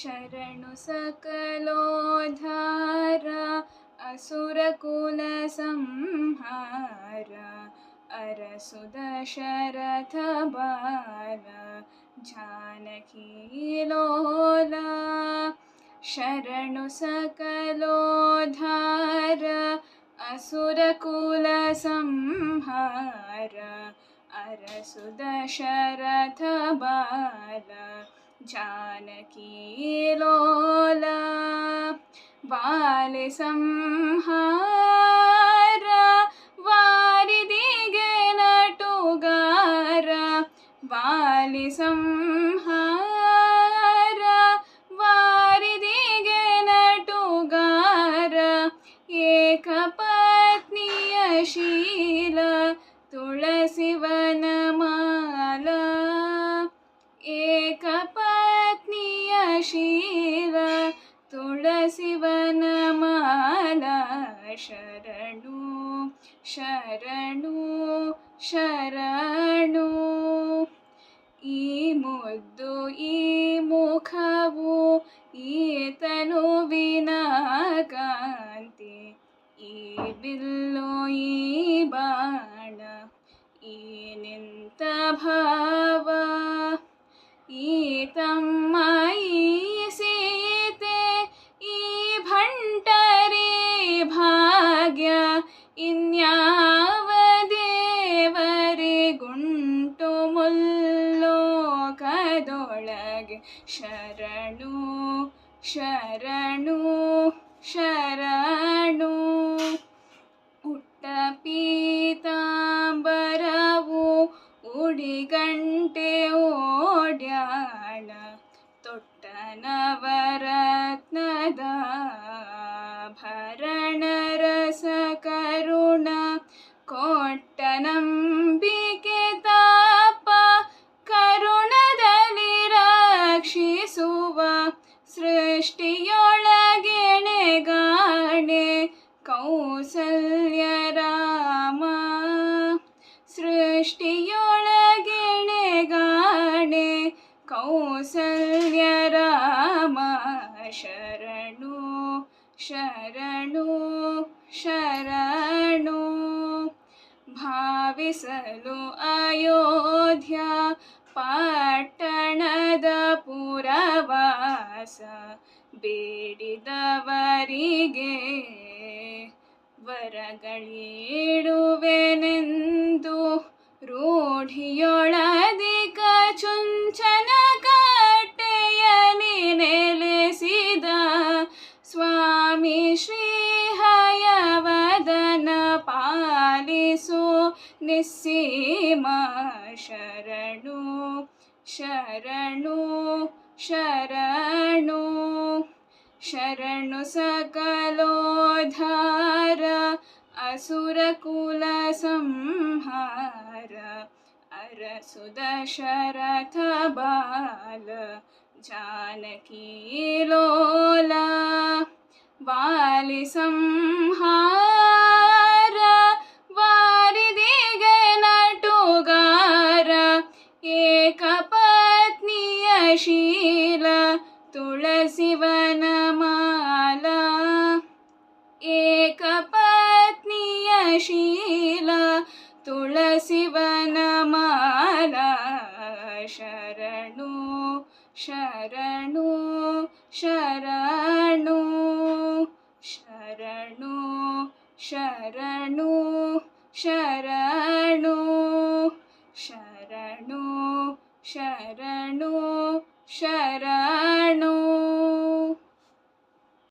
शरणु सकलो धार असुरकुलसंहार अरसुदशरथ बाल जानकी लोला शरणु सकलो असुरकुलसंहार असुरकुलम् अरसुदशरथ बार जानकी लोला बाल संहार। ಶೀಲ ತುಳಸಿವನ ಮಾಲ, ಶರಣು ಶರಣು ಶರಣು. ಈ ಮುದ್ದು, ಈ ಮುಖವು ಈತನು ಕಾಂತಿ, ಈ ಬಿಲ್ಲು, ಈ ಬಾಣ, ಈ ನಿಂತ ಭಾವ ನನಗೆ ಶರಣು ಶರಣು ಶರಣು. ಪುಟ್ಟ ಪೀತಾಂಬರವು ಉಡಿಗಂಟೆ ಓಡ್ಯಾಳ. ತೊಟ್ಟ ನವರತ್ನದ ಭರಣರಸ ಕರುಣ. ಕೊಟ್ಟನಂ ಸೃಷ್ಟಿಯೊಳಗೆಣೆ ಗಾಣೆ ಕೌಸಲ್ಯ ರಾಮ ಸೃಷ್ಟಿಯೊಳಗೆಣೆ ಗಾಣೆ ಕೌಸಲ್ಯ ರಾಮ ಶರಣು ಶರಣು ಶರಣು ಭಾವಿಸಲು ಅಯೋಧ್ಯ ಪಟ್ಟಣದ ಪುರವಾಸ ಬೇಡಿದವರಿಗೆ ವರಗಳೇಡುವೆನೆಂದು ರೂಢಿಯೊಳದಿಕ ಚುಂಚನ ಕಟ್ಟೆಯಲ್ಲಿ ನೆಲೆಸಿದ ಸ್ವಾಮಿ ಶ್ರೀಹಯವದನ ಪಾಲಿಸು ನಿಸ್ಸೀಮ ಶರಣು ಶರಣು ಶರಣು. शरणु धार असुरकुलसंहार अरसुदशरथ बाल जानकी लोला बालिसंहार ತುಳಸಿವನ ಮಾಲ ಶರಣು ಶರಣು ಶರಣು ಶರಣು ಶರಣು ಶರಣು ಶರಣು ಶರಣು ಶರಣು.